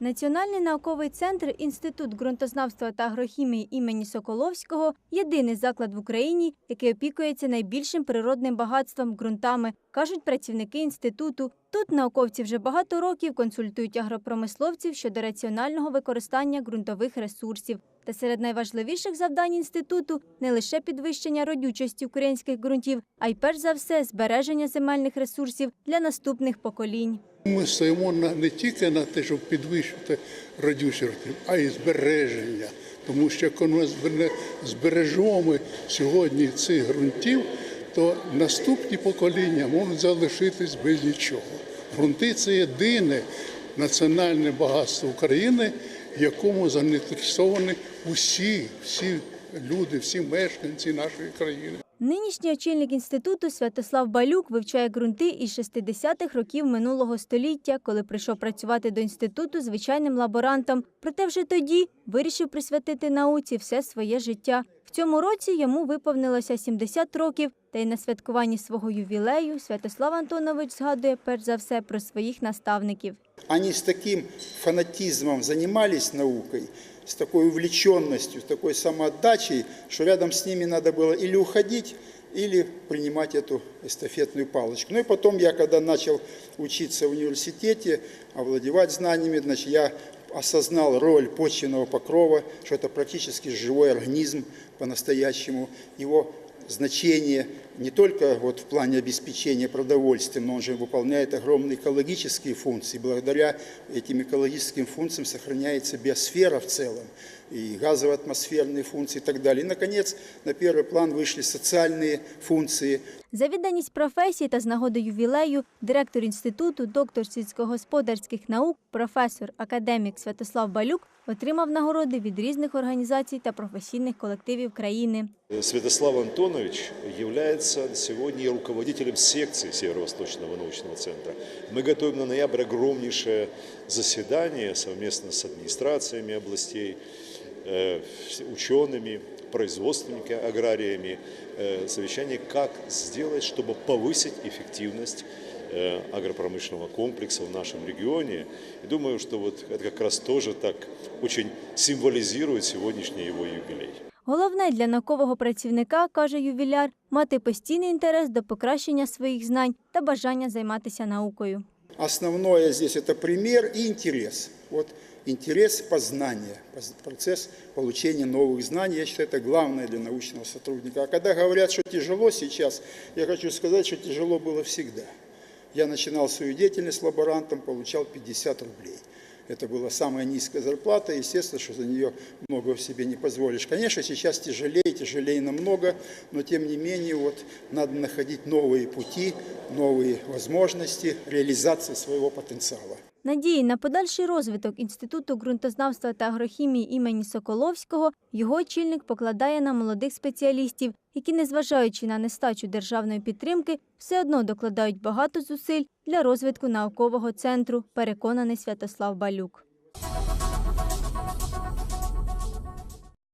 Національний науковий центр Інститут ґрунтознавства та агрохімії імені Соколовського єдиний заклад в Україні, який опікується найбільшим природним багатством ґрунтами, кажуть працівники інституту. Тут науковці вже багато років консультують агропромисловців щодо раціонального використання ґрунтових ресурсів. Та серед найважливіших завдань інституту не лише підвищення родючості українських ґрунтів, а й перш за все збереження земельних ресурсів для наступних поколінь. Ми стоїмо не тільки на те, щоб підвищити радіусів, а й збереження. Тому що коли ми збережемо сьогодні цих ґрунтів, то наступні покоління можуть залишитись без нічого. Грунти це єдине національне багатство України, якому заінтересовані усі, всі люди, всі мешканці нашої країни. Нинішній очільник інституту Святослав Балюк вивчає ґрунти із 60-х років минулого століття, коли прийшов працювати до інституту звичайним лаборантом. Проте вже тоді вирішив присвятити науці все своє життя. В цьому році йому виповнилося 70 років, та й на святкуванні свого ювілею Святослав Антонович згадує перш за все про своїх наставників. Они с таким фанатизмом занимались наукой, с такой увлеченностью, с такой самоотдачей, что рядом с ними надо было или уходить, или принимать эту эстафетную палочку. Ну и потом я, когда начал учиться в университете, овладевать знаниями, значит, я осознал роль почвенного покрова, что это практически живой организм по-настоящему, его значение не только вот в плане обеспечения продовольствием, но он же выполняет огромные экологические функции. Благодаря этим экологическим функциям сохраняется биосфера в целом, и газово-атмосферные функции и так далее. И, наконец, на первый план вышли социальные функции, За відданість професії та з нагоди ювілею директор інституту, доктор сільськогосподарських наук, професор, академік Святослав Балюк отримав нагороди від різних організацій та професійних колективів країни. Святослав Антонович является сегодня и руководителем секции Северо-Восточного научного центра. Мы готовим на ноябрь огромнейшее заседание совместно с администрациями областей, э, с учеными, производственники, аграриями, э, совещание, как сделать, чтобы повысить эффективность э, агропромышленного комплекса в нашем регионе. И думаю, что вот это как раз тоже так очень символизирует сегодняшний его юбилей. Головне для наукового працівника, каже ювіляр, мати постійний інтерес до покращення своїх знань та бажання займатися наукою. Основное здесь это пример и интерес. Вот интерес познания, поз- процесс получения новых знаний, я считаю, это главное для научного сотрудника. А когда говорят, что тяжело сейчас, я хочу сказать, что тяжело было всегда. Я начинал свою деятельность лаборантом, получал 50 рублей. Это была самая низкая зарплата, естественно, что за нее много в себе не позволишь. Конечно, сейчас тяжелее, тяжелее намного, но тем не менее вот, надо находить новые пути, новые возможности реализации своего потенциала. Надії на подальший розвиток Інституту ґрунтознавства та агрохімії імені Соколовського його очільник покладає на молодих спеціалістів, які, незважаючи на нестачу державної підтримки, все одно докладають багато зусиль для розвитку наукового центру, переконаний Святослав Балюк.